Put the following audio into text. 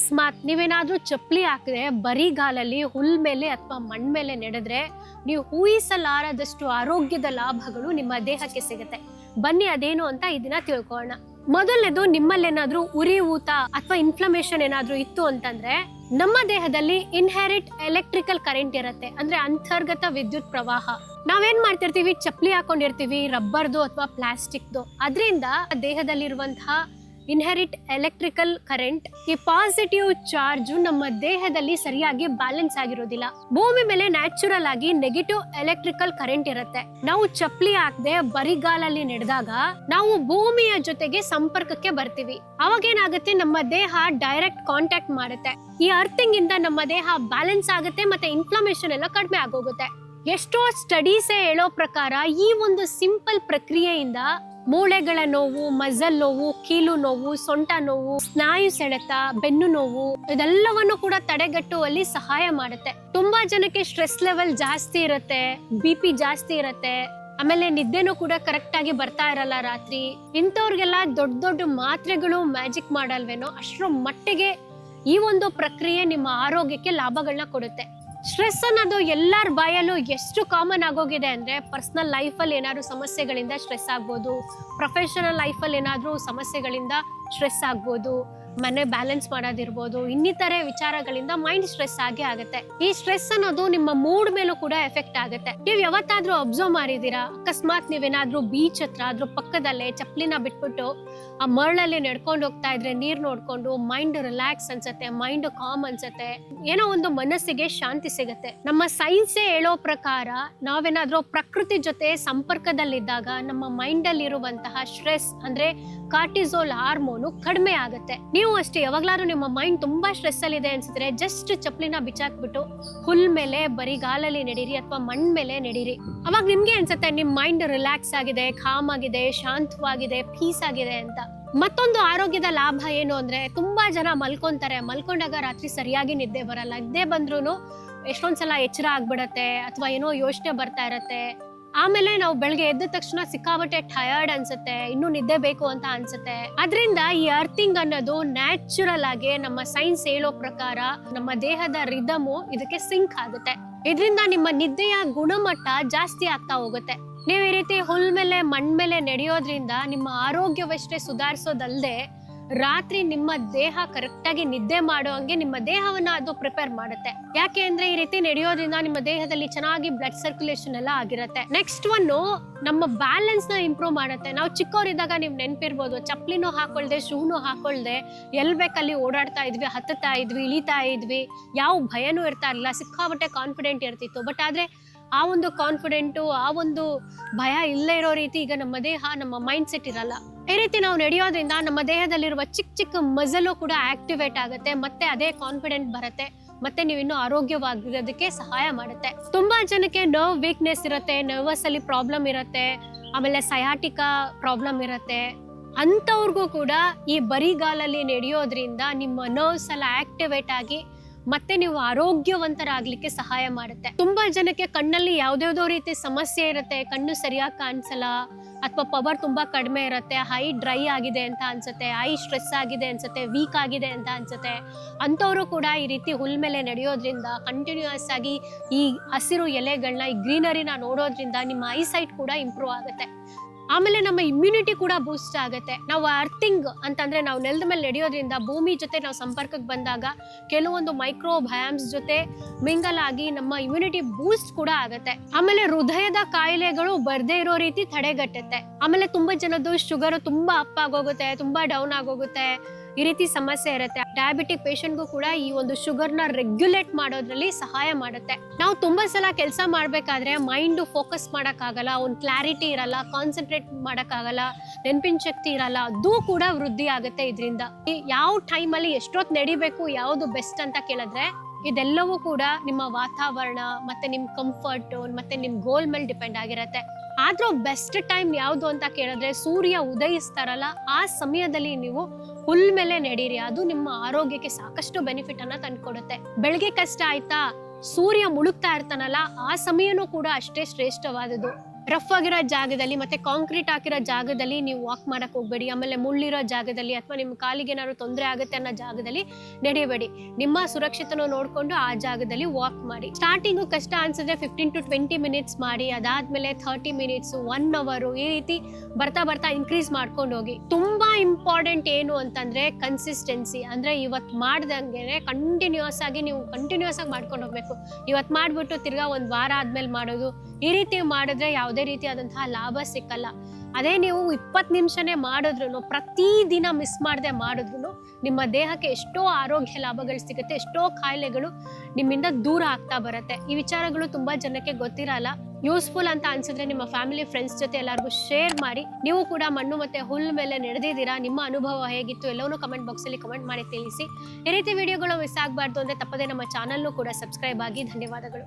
ಅಕಸ್ಮಾತ್ ನೀವೇನಾದರೂ ಚಪ್ಪಲಿ ಹಾಕಿದ್ರೆ ಬರಿಗಾಲಲ್ಲಿ ಹುಲ್ ಮೇಲೆ ಅಥವಾ ಮಣ್ ಮೇಲೆ ನಡೆದ್ರೆ ನೀವು ಊಹಿಸಲಾರದಷ್ಟು ಆರೋಗ್ಯದ ಲಾಭಗಳು ನಿಮ್ಮ ದೇಹಕ್ಕೆ ಸಿಗುತ್ತೆ. ಬನ್ನಿ ಅದೇನು ಅಂತ ಇದನ್ನ ತಿಳ್ಕೊಳ್ಳೋಣ. ಮೊದಲನೇದು ನಿಮ್ಮಲ್ಲೇನಾದರೂ ಉರಿ ಊತ ಅಥವಾ ಇನ್ಫ್ಲಮೇಷನ್ ಏನಾದರೂ ಇತ್ತು ಅಂತಂದ್ರೆ, ನಮ್ಮ ದೇಹದಲ್ಲಿ ಇನ್ಹೆರಿಟ್ ಎಲೆಕ್ಟ್ರಿಕಲ್ ಕರೆಂಟ್ ಇರುತ್ತೆ. ಅಂದ್ರೆ ಅಂತರ್ಗತ ವಿದ್ಯುತ್ ಪ್ರವಾಹ. ನಾವೇನ್ ಮಾಡ್ತಿರ್ತೀವಿ? ಚಪ್ಪಲಿ ಹಾಕೊಂಡಿರ್ತೀವಿ, ರಬ್ಬರ್ದು ಅಥವಾ ಪ್ಲಾಸ್ಟಿಕ್ದು. ಅದರಿಂದ ದೇಹದಲ್ಲಿರುವಂತಹ ಇನ್ಹೆರಿಟ್ ಎಲೆಕ್ಟ್ರಿಕಲ್ ಕರೆಂಟ್ ಈ ಪಾಸಿಟಿವ್ ಚಾರ್ಜ್ ನಮ್ಮ ದೇಹದಲ್ಲಿ ಸರಿಯಾಗಿ ಬ್ಯಾಲೆನ್ಸ್ ಆಗಿರೋದಿಲ್ಲ. ಭೂಮಿ ಮೇಲೆ ನ್ಯಾಚುರಲ್ ಆಗಿ ನೆಗೆಟಿವ್ ಎಲೆಕ್ಟ್ರಿಕಲ್ ಕರೆಂಟ್ ಇರುತ್ತೆ. ನಾವು ಚಪ್ಪಲಿ ಹಾಕದೆ ಬರಿಗಾಲಲ್ಲಿ ನಡೆದಾಗ ನಾವು ಭೂಮಿಯ ಜೊತೆಗೆ ಸಂಪರ್ಕಕ್ಕೆ ಬರ್ತೀವಿ. ಅವಾಗ ಏನಾಗುತ್ತೆ ನಮ್ಮ ದೇಹ ಡೈರೆಕ್ಟ್ ಕಾಂಟ್ಯಾಕ್ಟ್ ಮಾಡುತ್ತೆ. ಈ ಅರ್ಥಿಂಗ್ ಇಂದ ನಮ್ಮ ದೇಹ ಬ್ಯಾಲೆನ್ಸ್ ಆಗುತ್ತೆ ಮತ್ತೆ ಇನ್ಫ್ಲಮೇಷನ್ ಎಲ್ಲ ಕಡಿಮೆ ಆಗೋಗುತ್ತೆ. ಎಷ್ಟೋ ಸ್ಟಡೀಸೇ ಹೇಳೋ ಪ್ರಕಾರ ಈ ಒಂದು ಸಿಂಪಲ್ ಪ್ರಕ್ರಿಯೆಯಿಂದ ಮೂಳೆಗಳ ನೋವು, ಮಜಲ್ ನೋವು, ಕೀಲು ನೋವು, ಸೊಂಟ ನೋವು, ಸ್ನಾಯು ಸೆಳೆತ, ಬೆನ್ನು ನೋವು, ಇದೆಲ್ಲವನ್ನು ಕೂಡ ತಡೆಗಟ್ಟುವಲ್ಲಿ ಸಹಾಯ ಮಾಡುತ್ತೆ. ತುಂಬಾ ಜನಕ್ಕೆ ಸ್ಟ್ರೆಸ್ ಲೆವೆಲ್ ಜಾಸ್ತಿ ಇರುತ್ತೆ, ಬಿ ಪಿ ಜಾಸ್ತಿ ಇರುತ್ತೆ. ಆಮೇಲೆ ನಿದ್ದೆನೂ ಕೂಡ ಕರೆಕ್ಟ್ ಆಗಿ ಬರ್ತಾ ಇರಲ್ಲ ರಾತ್ರಿ. ಇಂಥವ್ರಿಗೆಲ್ಲ ದೊಡ್ಡ ದೊಡ್ಡ ಮಾತ್ರೆಗಳು ಮ್ಯಾಜಿಕ್ ಮಾಡಲ್ವೇನೋ ಅಷ್ಟರ ಮಟ್ಟಿಗೆ ಈ ಒಂದು ಪ್ರಕ್ರಿಯೆ ನಿಮ್ಮ ಆರೋಗ್ಯಕ್ಕೆ ಲಾಭಗಳನ್ನ ಕೊಡುತ್ತೆ. ಸ್ಟ್ರೆಸ್ ಅನ್ನೋದು ಎಲ್ಲರ ಬಾಯಲ್ಲೂ ಎಷ್ಟು ಕಾಮನ್ ಆಗೋಗಿದೆ ಅಂದರೆ ಪರ್ಸ್ನಲ್ ಲೈಫಲ್ಲಿ ಏನಾದರೂ ಸಮಸ್ಯೆಗಳಿಂದ ಸ್ಟ್ರೆಸ್ ಆಗ್ಬೋದು ಪ್ರೊಫೆಷನಲ್ ಲೈಫಲ್ಲಿ ಏನಾದರೂ ಸಮಸ್ಯೆಗಳಿಂದ ಸ್ಟ್ರೆಸ್ ಆಗ್ಬೋದು. ಮನೆ ಬ್ಯಾಲೆನ್ಸ್ ಮಾಡೋದಿರ್ಬೋದು, ಇನ್ನಿತರೆ ವಿಚಾರಗಳಿಂದ ಮೈಂಡ್ ಸ್ಟ್ರೆಸ್ ಆಗೇ ಆಗುತ್ತೆ. ಈ ಸ್ಟ್ರೆಸ್ ಅನ್ನೋದು ನಿಮ್ಮ ಮೂಡ್ ಮೇಲೂ ಕೂಡ ಎಫೆಕ್ಟ್ ಆಗುತ್ತೆ. ನೀವು ಯಾವತ್ತಾದ್ರೂ ಅಬ್ಸರ್ವ್ ಮಾಡಿದೀರಾ ಅಕಸ್ಮಾತ್ ನೀವೇನಾದ್ರೂ ಬೀಚ್ ಹತ್ರ ಅದ್ರ ಪಕ್ಕದಲ್ಲೇ ಚಪ್ಪಲಿನ ಬಿಟ್ಬಿಟ್ಟು ಆ ಮರಳಲ್ಲಿ ನಡ್ಕೊಂಡು ಹೋಗ್ತಾ ಇದ್ರೆ ನೀರ್ ನೋಡ್ಕೊಂಡು ಮೈಂಡ್ ರಿಲ್ಯಾಕ್ಸ್ ಅನ್ಸತ್ತೆ ಮೈಂಡ್ ಕಾಮ್ ಅನ್ಸತ್ತೆ. ಏನೋ ಒಂದು ಮನಸ್ಸಿಗೆ ಶಾಂತಿ ಸಿಗುತ್ತೆ. ನಮ್ಮ ಸೈನ್ಸೇ ಹೇಳೋ ಪ್ರಕಾರ ನಾವೇನಾದ್ರೂ ಪ್ರಕೃತಿ ಜೊತೆ ಸಂಪರ್ಕದಲ್ಲಿದ್ದಾಗ ನಮ್ಮ ಮೈಂಡ್ ಅಲ್ಲಿ ಇರುವಂತಹ ಸ್ಟ್ರೆಸ್ ಅಂದ್ರೆ ಕಾರ್ಟಿಸೋಲ್ ಹಾರ್ಮೋನು ಕಡಿಮೆ ಆಗುತ್ತೆ. ನೀವು ಅಷ್ಟೇ, ಯಾವಾಗ್ಲಾದ್ರೂ ನಿಮ್ಮ ಮೈಂಡ್ ತುಂಬಾ ಸ್ಟ್ರೆಸ್ ಅಲ್ಲಿ ಇದೆ ಅನ್ಸಿದ್ರೆ ಜಸ್ಟ್ ಚಪ್ಪಲಿನ ಬಿಚ್ಚಾಕ್ಬಿಟ್ಟು ಹುಲ್ ಮೇಲೆ, ಬರಿಗಾಲಲ್ಲಿ ನಡೀರಿ ಅಥವಾ ಮಣ್ ಮೇಲೆ ನಡೀರಿ. ಅವಾಗ ನಿಮ್ಗೆ ಅನ್ಸುತ್ತೆ, ನಿಮ್ ಮೈಂಡ್ ರಿಲ್ಯಾಕ್ಸ್ ಆಗಿದೆ ಕಾಮ್ ಆಗಿದೆ, ಶಾಂತವಾಗಿದೆ ಪೀಸ್ ಆಗಿದೆ ಅಂತ. ಮತ್ತೊಂದು ಆರೋಗ್ಯದ ಲಾಭ ಏನು ಅಂದ್ರೆ, ತುಂಬಾ ಜನ ಮಲ್ಕೊಂತಾರೆ. ಮಲ್ಕೊಂಡಾಗ ರಾತ್ರಿ ಸರಿಯಾಗಿ ನಿದ್ದೆ ಬರಲ್ಲ. ನಿದ್ದೆ ಬಂದ್ರೂ ಎಷ್ಟೊಂದ್ಸಲ ಎಚ್ಚರ ಆಗ್ಬಿಡತ್ತೆ, ಅಥವಾ ಏನೋ ಯೋಚನೆ ಬರ್ತಾ ಇರತ್ತೆ. ಆಮೇಲೆ ನಾವು ಬೆಳಗ್ಗೆ ಎದ್ದ ತಕ್ಷಣ ಸಿಕ್ಕಾಬಟ್ಟೆ ಟಯರ್ಡ್ ಅನ್ಸುತ್ತೆ, ಇನ್ನು ನಿದ್ದೆ ಬೇಕು ಅಂತ ಅನ್ಸುತ್ತೆ. ಅದರಿಂದ ಈ ಅರ್ಥಿಂಗ್ ಅನ್ನೋದು ನ್ಯಾಚುರಲ್ ಆಗಿ ನಮ್ಮ ಸೈನ್ಸ್ ಹೇಳೋ ಪ್ರಕಾರ ನಮ್ಮ ದೇಹದ ರಿದಮು ಇದಕ್ಕೆ ಸಿಂಕ್ ಆಗುತ್ತೆ. ಇದರಿಂದ ನಿಮ್ಮ ನಿದ್ದೆಯ ಗುಣಮಟ್ಟ ಜಾಸ್ತಿ ಆಗ್ತಾ ಹೋಗುತ್ತೆ. ನೀವು ಈ ರೀತಿ ಹುಲ್ ಮೇಲೆ, ಮಣ್ಣ ಮೇಲೆ ನಡೆಯೋದ್ರಿಂದ ನಿಮ್ಮ ಆರೋಗ್ಯವಷ್ಟೇ ಸುಧಾರಿಸೋದಲ್ಲದೆ ರಾತ್ರಿ ನಿಮ್ಮ ದೇಹ ಕರೆಕ್ಟಾಗಿ ನಿದ್ದೆ ಮಾಡೋ ಹಂಗೆ ನಿಮ್ಮ ದೇಹವನ್ನ ಅದು ಪ್ರಿಪೇರ್ ಮಾಡುತ್ತೆ. ಯಾಕೆ ಅಂದ್ರೆ ಈ ರೀತಿ ನಡೆಯೋದ್ರಿಂದ ನಿಮ್ಮ ದೇಹದಲ್ಲಿ ಚೆನ್ನಾಗಿ ಬ್ಲಡ್ ಸರ್ಕ್ಯುಲೇಷನ್ ಎಲ್ಲ ಆಗಿರುತ್ತೆ. ನೆಕ್ಸ್ಟ್ ಒನ್ ನಮ್ಮ ಬ್ಯಾಲೆನ್ಸ್ನ ಇಂಪ್ರೂವ್ ಮಾಡುತ್ತೆ. ನಾವು ಚಿಕ್ಕವರಿದ್ದಾಗ ನೀವು ನೆನಪಿರ್ಬೋದು ಚಪ್ಲಿನೂ ಹಾಕೊಳ್ದೆ, ಶೂನು ಹಾಕೊಳ್ದೆ, ಎಲ್ ಬೇಕಲ್ಲಿ ಓಡಾಡ್ತಾ ಇದ್ವಿ, ಹತ್ತುತ್ತಾ ಇದ್ವಿ, ಇಳಿತಾ ಇದ್ವಿ, ಯಾವ ಭಯನೂ ಇರ್ತಾ ಇರಲಿಲ್ಲ ಸಿಕ್ಕಾಬಟ್ಟೆ ಕಾನ್ಫಿಡೆಂಟ್ ಇರ್ತಿತ್ತು. ಬಟ್ ಆದ್ರೆ ಆ ಒಂದು ಕಾನ್ಫಿಡೆಂಟು ಆ ಒಂದು ಭಯ ಇಲ್ಲೇ ಇರೋ ರೀತಿ ಈಗ ನಮ್ಮ ದೇಹ, ನಮ್ಮ ಮೈಂಡ್ ಸೆಟ್ ಇರಲ್ಲ. ಈ ರೀತಿ ನಾವು ನಡೆಯೋದ್ರಿಂದ ನಮ್ಮ ದೇಹದಲ್ಲಿರುವ ಚಿಕ್ಕ ಚಿಕ್ಕ ಮಜಲು ಕೂಡ ಆಕ್ಟಿವೇಟ್ ಆಗುತ್ತೆ, ಮತ್ತೆ ಅದೇ ಕಾನ್ಫಿಡೆಂಟ್ ಬರುತ್ತೆ, ಮತ್ತೆ ನೀವು ಇನ್ನೂ ಆರೋಗ್ಯವಾಗಿರೋದಕ್ಕೆ ಸಹಾಯ ಮಾಡುತ್ತೆ. ತುಂಬಾ ಜನಕ್ಕೆ ನರ್ವ್ ವೀಕ್ನೆಸ್ ಇರುತ್ತೆ ನರ್ವಸ್ ಅಲ್ಲಿ ಪ್ರಾಬ್ಲಮ್ ಇರುತ್ತೆ, ಆಮೇಲೆ ಸಯಾಟಿಕಾ ಪ್ರಾಬ್ಲಮ್ ಇರುತ್ತೆ. ಅಂಥವ್ರಿಗೂ ಕೂಡ ಈ ಬರಿಗಾಲಲ್ಲಿ ನಡೆಯೋದ್ರಿಂದ ನಿಮ್ಮ ನರ್ವ್ಸ್ ಎಲ್ಲ ಆಕ್ಟಿವೇಟ್ ಆಗಿ, ಮತ್ತೆ ನೀವು ಆರೋಗ್ಯವಂತರಾಗ್ಲಿಕ್ಕೆ ಸಹಾಯ ಮಾಡುತ್ತೆ. ತುಂಬಾ ಜನಕ್ಕೆ ಕಣ್ಣಲ್ಲಿ ಯಾವ್ದ್ಯಾವ್ದೋ ರೀತಿ ಸಮಸ್ಯೆ ಇರುತ್ತೆ, ಕಣ್ಣು ಸರಿಯಾಗಿ ಕಾಣಿಸಲ್ಲ ಅಥವಾ ಪವರ್ ತುಂಬಾ ಕಡಿಮೆ ಇರುತ್ತೆ, ಹೈ ಡ್ರೈ ಆಗಿದೆ ಅಂತ ಅನ್ಸುತ್ತೆ, ಹೈ ಸ್ಟ್ರೆಸ್ ಆಗಿದೆ ಅನ್ಸುತ್ತೆ, ವೀಕ್ ಆಗಿದೆ ಅಂತ ಅನ್ಸುತ್ತೆ, ಅಂಥವರು ಕೂಡ ಈ ರೀತಿ ಹುಲ್ ಮೇಲೆ ನಡೆಯೋದ್ರಿಂದ ಕಂಟಿನ್ಯೂಸ್ ಆಗಿ ಈ ಹಸಿರು ಎಲೆಗಳನ್ನ ಈ ಗ್ರೀನರಿನ ನೋಡೋದ್ರಿಂದ ನಿಮ್ಮ ಐಸೈಟ್ ಕೂಡ ಇಂಪ್ರೂವ್ ಆಗುತ್ತೆ. ಆಮೇಲೆ ನಮ್ಮ ಇಮ್ಯುನಿಟಿ ಕೂಡ ಬೂಸ್ಟ್ ಆಗುತ್ತೆ. ನಾವು ಅರ್ಥಿಂಗ್ ಅಂತಂದ್ರೆ ನಾವು ನೆಲದ ಮೇಲೆ ನಡೆಯೋದ್ರಿಂದ ಭೂಮಿ ಜೊತೆ ನಾವು ಸಂಪರ್ಕಕ್ಕೆ ಬಂದಾಗ ಕೆಲವೊಂದು ಮೈಕ್ರೋ ಭಯಾಮ್ಸ್ ಜೊತೆ ಮಿಂಗಲ್ ಆಗಿ ನಮ್ಮ ಇಮ್ಯುನಿಟಿ ಬೂಸ್ಟ್ ಕೂಡ ಆಗುತ್ತೆ. ಆಮೇಲೆ ಹೃದಯದ ಕಾಯಿಲೆಗಳು ಬರ್ದೇ ಇರೋ ರೀತಿ ತಡೆಗಟ್ಟುತ್ತೆ. ಆಮೇಲೆ ತುಂಬಾ ಜನದ್ದು ಶುಗರ್ ತುಂಬಾ ಅಪ್ ಆಗೋಗುತ್ತೆ, ತುಂಬಾ ಡೌನ್ ಆಗೋಗುತ್ತೆ. ಈ ರೀತಿ ಸಮಸ್ಯೆ ಇರುತ್ತೆ. ಡಯಾಬಿಟಿಕ್ ಪೇಷಂಟ್ಗೂ ಕೂಡ ಈ ಒಂದು ಶುಗರ್ನ ರೆಗ್ಯುಲೇಟ್ ಮಾಡೋದ್ರಲ್ಲಿ ಸಹಾಯ ಮಾಡುತ್ತೆ. ನಾವು ತುಂಬಾ ಸಲ ಕೆಲಸ ಮಾಡಬೇಕಾದ್ರೆ ಮೈಂಡ್ ಫೋಕಸ್ ಆಗಲ್ಲ ಒಂದು ಕ್ಲಾರಿಟಿ ಇರಲ್ಲ ಕಾನ್ಸಂಟ್ರೇಟ್ ಆಗಲ್ಲ ನೆನಪಿನ ಶಕ್ತಿ ಇರಲ್ಲ, ಅದು ಕೂಡ ವೃದ್ಧಿ ಆಗುತ್ತೆ ಇದರಿಂದ. ಯಾವ ಟೈಮಲ್ಲಿ ಎಷ್ಟೊತ್ತು ನಡಿಬೇಕು, ಯಾವುದು ಬೆಸ್ಟ್ ಅಂತ ಕೇಳಿದ್ರೆ, ಇದೆಲ್ಲವೂ ಕೂಡ ನಿಮ್ಮ ವಾತಾವರಣ ಮತ್ತೆ ನಿಮ್ಮ ಕಂಫರ್ಟ್ ಮತ್ತೆ ನಿಮ್ಮ ಗೋಲ್ ಮೇಲೆ ಡಿಪೆಂಡ್ ಆಗಿರುತ್ತೆ. ಆದ್ರೂ ಬೆಸ್ಟ್ ಟೈಮ್ ಯಾವುದು ಅಂತ ಕೇಳಿದ್ರೆ ಸೂರ್ಯ ಉದಯಿಸ್ತಾರಲ್ಲ, ಆ ಸಮಯದಲ್ಲಿ ನೀವು ಹುಲ್ ಮೇಲೆ ನಡೀರಿ, ಅದು ನಿಮ್ಮ ಆರೋಗ್ಯಕ್ಕೆ ಸಾಕಷ್ಟು ಬೆನಿಫಿಟ್ ಅನ್ನ ತಂದ್ಕೊಡುತ್ತೆ. ಬೆಳಗ್ಗೆ ಕಷ್ಟ ಆಯ್ತಾ, ಸೂರ್ಯ ಮುಳುಗ್ತಾ ಇರ್ತಾನಲ್ಲ, ಆ ಸಮಯನೂ ಕೂಡ ಅಷ್ಟೇ ಶ್ರೇಷ್ಠವಾದದ್ದು. ರಫ್ ಆಗಿರೋ ಜಾಗದಲ್ಲಿ ಮತ್ತೆ ಕಾಂಕ್ರೀಟ್ ಹಾಕಿರೋ ಜಾಗದಲ್ಲಿ ನೀವು ವಾಕ್ ಮಾಡಕ್ ಹೋಗ್ಬೇಡಿ. ಆಮೇಲೆ ಮುಳ್ಳಿರೋ ಜಾಗದಲ್ಲಿ ಅಥವಾ ನಿಮ್ಮ ಕಾಲಿಗೆ ಏನಾದ್ರು ತೊಂದರೆ ಆಗುತ್ತೆ ಅನ್ನೋ ಜಾಗದಲ್ಲಿ ನಡೆಯಬೇಡಿ ನಿಮ್ಮ ಸುರಕ್ಷಿತನ ನೋಡ್ಕೊಂಡು ಆ ಜಾಗದಲ್ಲಿ ವಾಕ್ ಮಾಡಿ. ಸ್ಟಾರ್ಟಿಂಗು ಕಷ್ಟ ಅನ್ಸಿದ್ರೆ ಫಿಫ್ಟೀನ್ ಟು ಟ್ವೆಂಟಿ ಮಿನಿಟ್ಸ್ ಮಾಡಿ. ಅದಾದ್ಮೇಲೆ ಥರ್ಟಿ ಮಿನಿಟ್ಸ್ ಒನ್ ಅವರು ಈ ರೀತಿ ಬರ್ತಾ ಬರ್ತಾ ಇನ್ಕ್ರೀಸ್ ಮಾಡ್ಕೊಂಡು ಹೋಗಿ. ತುಂಬಾ ಇಂಪಾರ್ಟೆಂಟ್ ಏನು ಅಂತಂದ್ರೆ ಕನ್ಸಿಸ್ಟೆನ್ಸಿ ಅಂದ್ರೆ ಇವತ್ತು ಮಾಡ್ದಂಗೆ ಕಂಟಿನ್ಯೂಸ್ ಆಗಿ ನೀವು ಕಂಟಿನ್ಯೂಸ್ ಆಗಿ ಮಾಡ್ಕೊಂಡು ಹೋಗ್ಬೇಕು. ಇವತ್ತು ಮಾಡ್ಬಿಟ್ಟು ತಿರ್ಗಾ ಒಂದ್ ವಾರ ಆದ್ಮೇಲೆ ಮಾಡೋದು. ಈ ರೀತಿ ಮಾಡಿದ್ರೆ ಯಾವುದೇ ರೀತಿಯಾದಂತಹ ಲಾಭ ಸಿಕ್ಕಲ್ಲ. ಅದೇ ನೀವು ಇಪ್ಪತ್ತು ನಿಮಿಷನೇ ಮಾಡಿದ್ರು ಪ್ರತಿ ದಿನ ಮಿಸ್ ಮಾಡದೆ ಮಾಡಿದ್ರು ನಿಮ್ಮ ದೇಹಕ್ಕೆ ಎಷ್ಟೋ ಆರೋಗ್ಯ ಲಾಭಗಳು ಸಿಗುತ್ತೆ, ಎಷ್ಟೋ ಕಾಯಿಲೆಗಳು ನಿಮ್ಮಿಂದ ದೂರ ಆಗ್ತಾ ಬರುತ್ತೆ. ಈ ವಿಚಾರಗಳು ತುಂಬಾ ಜನಕ್ಕೆ ಗೊತ್ತಿರಲ್ಲ. ಯೂಸ್ಫುಲ್ ಅಂತ ಅನ್ಸಿದ್ರೆ ನಿಮ್ಮ ಫ್ಯಾಮಿಲಿ ಫ್ರೆಂಡ್ಸ್ ಜೊತೆ ಎಲ್ಲರಿಗೂ ಶೇರ್ ಮಾಡಿ. ನೀವು ಕೂಡ ಮಣ್ಣು ಮತ್ತೆ ಹುಲ್ ಮೇಲೆ ನಡೆದಿದ್ದೀರಾ, ನಿಮ್ಮ ಅನುಭವ ಹೇಗಿತ್ತು ಎಲ್ಲವನ್ನೂ ಕಮೆಂಟ್ ಬಾಕ್ಸ್ ಅಲ್ಲಿ ಕಮೆಂಟ್ ಮಾಡಿ ತಿಳಿಸಿ. ಈ ರೀತಿ ವಿಡಿಯೋಗಳು ಮಿಸ್ ಆಗಬಾರ್ದು ಅಂದ್ರೆ ತಪ್ಪದೆ ನಮ್ಮ ಚಾನಲ್ನು ಕೂಡ ಸಬ್ಸ್ಕ್ರೈಬ್ ಆಗಿ. ಧನ್ಯವಾದಗಳು.